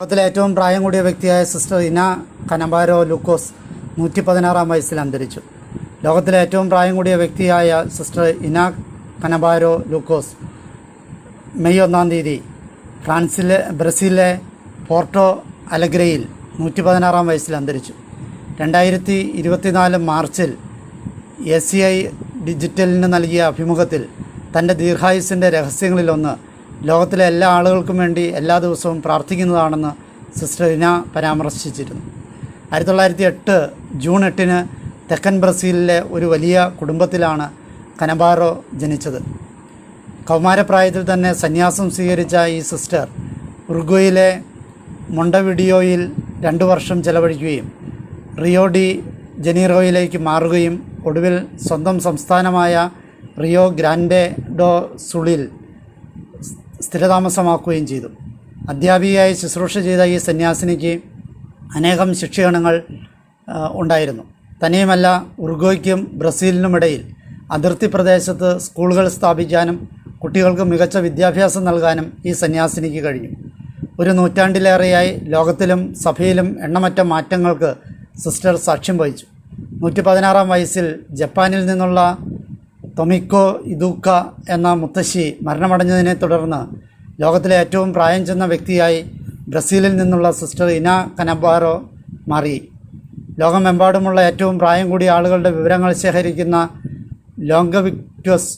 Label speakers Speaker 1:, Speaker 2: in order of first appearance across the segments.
Speaker 1: ലോകത്തിലെ ഏറ്റവും പ്രായം കൂടിയ വ്യക്തിയായ സിസ്റ്റർ ഇന കനബാരോ ലൂക്കോസ് നൂറ്റി പതിനാറാം വയസ്സിൽ അന്തരിച്ചു. ലോകത്തിലെ ഏറ്റവും പ്രായം കൂടിയ വ്യക്തിയായ സിസ്റ്റർ ഇന കനബാരോ ലൂക്കോസ് മെയ് ഒന്നാം തീയതി ഫ്രാൻസിലെ ബ്രസീലിലെ പോർട്ടോ അലഗ്രയിൽ നൂറ്റി പതിനാറാം വയസ്സിൽ അന്തരിച്ചു. രണ്ടായിരത്തി ഇരുപത്തിനാല് മാർച്ചിൽ എ സി ഐ ഡിജിറ്റലിന് നൽകിയ അഭിമുഖത്തിൽ തന്റെ ദീർഘായുസിന്റെ രഹസ്യങ്ങളിലൊന്ന് ലോകത്തിലെ എല്ലാ ആളുകൾക്കും വേണ്ടി എല്ലാ ദിവസവും പ്രാർത്ഥിക്കുന്നതാണെന്ന് സിസ്റ്റർ ഇന പരാമർശിച്ചിരുന്നു. ആയിരത്തി തൊള്ളായിരത്തി എട്ട് ജൂൺ എട്ടിന് തെക്കൻ ബ്രസീലിലെ ഒരു വലിയ കുടുംബത്തിലാണ് കനബാറോ ജനിച്ചത്. കൗമാരപ്രായത്തിൽ തന്നെ സന്യാസം സ്വീകരിച്ച ഈ സിസ്റ്റർ ഉറുഗ്വയിലെ മൊണ്ടവിഡിയോയിൽ രണ്ടു വർഷം ചെലവഴിക്കുകയും റിയോ ഡി ജനീറോയിലേക്ക് മാറുകയും ഒടുവിൽ സ്വന്തം സംസ്ഥാനമായ റിയോ ഗ്രാൻഡെ ഡോ സുളിൽ സ്ഥിരതാമസമാക്കുകയും ചെയ്തു. അധ്യാപികയായി ശുശ്രൂഷ ചെയ്ത ഈ സന്യാസിനിക്ക് അനേകം ശിക്ഷണങ്ങൾ ഉണ്ടായിരുന്നു. തനിയുമല്ല ഉറുഗോയ്ക്കും ബ്രസീലിനുമിടയിൽ അതിർത്തി പ്രദേശത്ത് സ്കൂളുകൾ സ്ഥാപിക്കാനും കുട്ടികൾക്ക് മികച്ച വിദ്യാഭ്യാസം നൽകാനും ഈ സന്യാസിനിക്ക് കഴിഞ്ഞു. ഒരു നൂറ്റാണ്ടിലേറെയായി ലോകത്തിലും സഭയിലും എണ്ണമറ്റ മാറ്റങ്ങൾക്ക് സിസ്റ്റർ സാക്ഷ്യം വഹിച്ചു. നൂറ്റി പതിനാറാം വയസ്സിൽ ജപ്പാനിൽ നിന്നുള്ള ടൊമിക്കോ ഇദൂക്ക എന്ന മുത്തശ്ശി മരണമടഞ്ഞതിനെ തുടർന്ന് ലോകത്തിലെ ഏറ്റവും പ്രായം ചെന്ന വ്യക്തിയായി ബ്രസീലിൽ നിന്നുള്ള സിസ്റ്റർ ഇന കനബാറോ മാറി. ലോകമെമ്പാടുമുള്ള ഏറ്റവും പ്രായം കൂടിയ ആളുകളുടെ വിവരങ്ങൾ ശേഖരിക്കുന്ന ലോങ്കവിക്ടസ്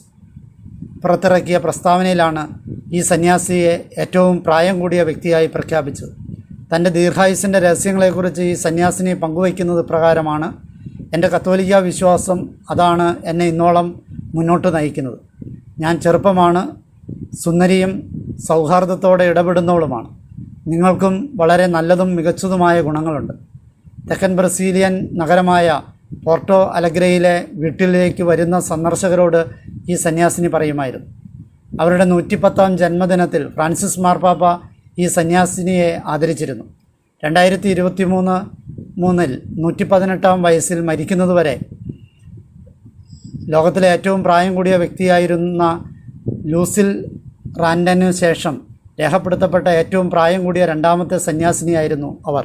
Speaker 1: പുറത്തിറക്കിയ പ്രസ്താവനയിലാണ് ഈ സന്യാസിയെ ഏറ്റവും പ്രായം കൂടിയ വ്യക്തിയായി പ്രഖ്യാപിച്ചത്. തന്റെ ദീർഘായുസിന്റെ രഹസ്യങ്ങളെക്കുറിച്ച് ഈ സന്യാസിനി പങ്കുവയ്ക്കുന്നത് പ്രകാരമാണ് എന്റെ കത്തോലിക്ക വിശ്വാസം അതാണ് എന്നെ ഇന്നോളം മുന്നോട്ട് നയിക്കുന്നത്. ഞാൻ ചെറുപ്പമാണ് സുന്ദരിയും സൗഹാർദ്ദത്തോടെ ഇടപെടുന്നവളുമാണ്. നിങ്ങൾക്കും വളരെ നല്ലതും മികച്ചതുമായ ഗുണങ്ങളുണ്ട്. തെക്കൻ ബ്രസീലിയൻ നഗരമായ പോർട്ടോ അലഗ്രയിലെ വീട്ടിലേക്ക് വരുന്ന സന്ദർശകരോട് ഈ സന്യാസിനി പറയുമായിരുന്നു. അവരുടെ നൂറ്റിപ്പത്താം ജന്മദിനത്തിൽ ഫ്രാൻസിസ് മാർപ്പാപ്പ ഈ സന്യാസിനിയെ ആദരിച്ചിരുന്നു. രണ്ടായിരത്തി ഇരുപത്തി മൂന്ന് മൂന്നിൽ നൂറ്റി പതിനെട്ടാം വയസ്സിൽ മരിക്കുന്നതുവരെ ലോകത്തിലെ ഏറ്റവും പ്രായം കൂടിയ വ്യക്തിയായിരുന്ന ലൂസിൽ റാൻഡനു ശേഷം രേഖപ്പെടുത്തപ്പെട്ട ഏറ്റവും പ്രായം കൂടിയ രണ്ടാമത്തെ സന്യാസിനിയായിരുന്നു അവർ.